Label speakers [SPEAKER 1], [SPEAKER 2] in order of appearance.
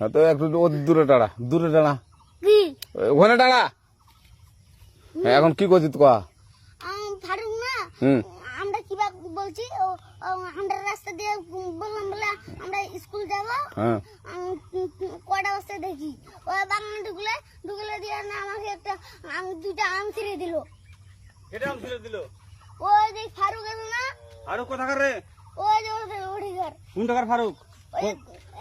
[SPEAKER 1] তো একটু ও দূরে টাড়া দূরে টাড়া।
[SPEAKER 2] কি?
[SPEAKER 1] ওখানে টাড়া? হ্যাঁ, এখন কি করছিস তো কয়া
[SPEAKER 2] আম, ফারুক না আমরা কিবা বলছি ও, ও, আমরা রাস্তা দিয়ে বললাম বলে আমরা স্কুল যাব।
[SPEAKER 1] হ্যাঁ।
[SPEAKER 2] আম, কটা বস্তা দেখি। ও বাগানে ঢুকলে ঢুকলে দিয়ে না আমাকে একটা আম দুইটা আম ছিঁড়ে দিল।
[SPEAKER 3] এটা আম ছিঁড়ে দিল?
[SPEAKER 2] ওই যে ফারুক আছে না
[SPEAKER 3] আরও কোথাকার রে?
[SPEAKER 2] ওই যে ওদের ঘর।
[SPEAKER 3] কোন টাকার ফারুক